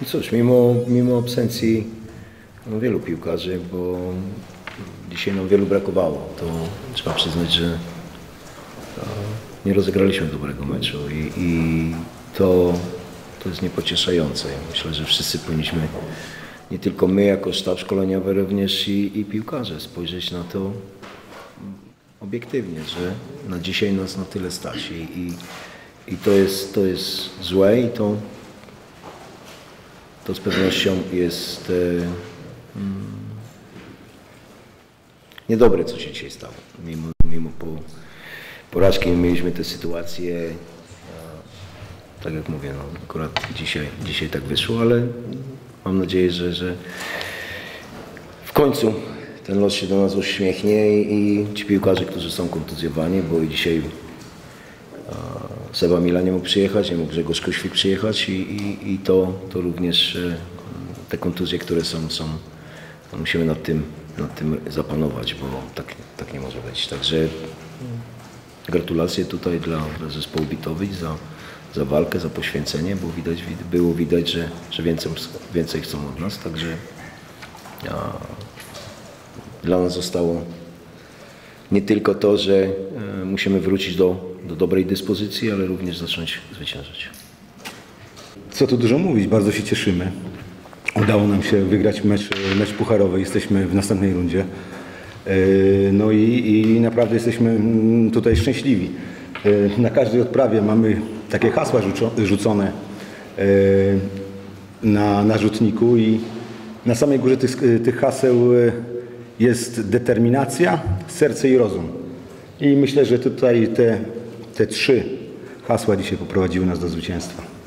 No cóż, mimo, mimo absencji no, wielu piłkarzy, bo dzisiaj nam wielu brakowało, to trzeba przyznać, że e, nie rozegraliśmy dobrego meczu i, i to, to jest niepocieszające. Myślę, że wszyscy powinniśmy, nie tylko my jako sztab szkoleniowy, również i, i piłkarze spojrzeć na to obiektywnie, że na dzisiaj nas na tyle stać i, i, i to, jest, to jest złe i to, to z pewnością jest e, mm, niedobre, co się dzisiaj stało. Mimo, mimo po, porażki mieliśmy tę sytuację, e, tak jak mówię, no, akurat dzisiaj, dzisiaj tak wyszło, ale mam nadzieję, że, że w końcu ten los się do nas uśmiechnie i, i ci piłkarze, którzy są kontuzjowani, bo dzisiaj Seba Mila nie mógł przyjechać, nie mógł Grzegorz Kuświk przyjechać i, i, i to, to również e, te kontuzje, które są, są no musimy nad tym, nad tym zapanować, bo tak, tak nie może być. Także gratulacje tutaj dla, dla zespołu Bitowic za, za walkę, za poświęcenie, bo widać, było widać, że, że więcej, więcej chcą od nas, także a, dla nas zostało nie tylko to, że e, musimy wrócić do, do dobrej dyspozycji, ale również zacząć zwyciężać. Co tu dużo mówić, bardzo się cieszymy. Udało nam się wygrać mecz, mecz pucharowy, jesteśmy w następnej rundzie. E, No i, i naprawdę jesteśmy mm, tutaj szczęśliwi. E, Na każdej odprawie mamy takie hasła rzuco- rzucone na, na rzutniku i na samej górze tych, tych haseł jest determinacja, serce i rozum. I myślę, że tutaj te, te trzy hasła dzisiaj poprowadziły nas do zwycięstwa.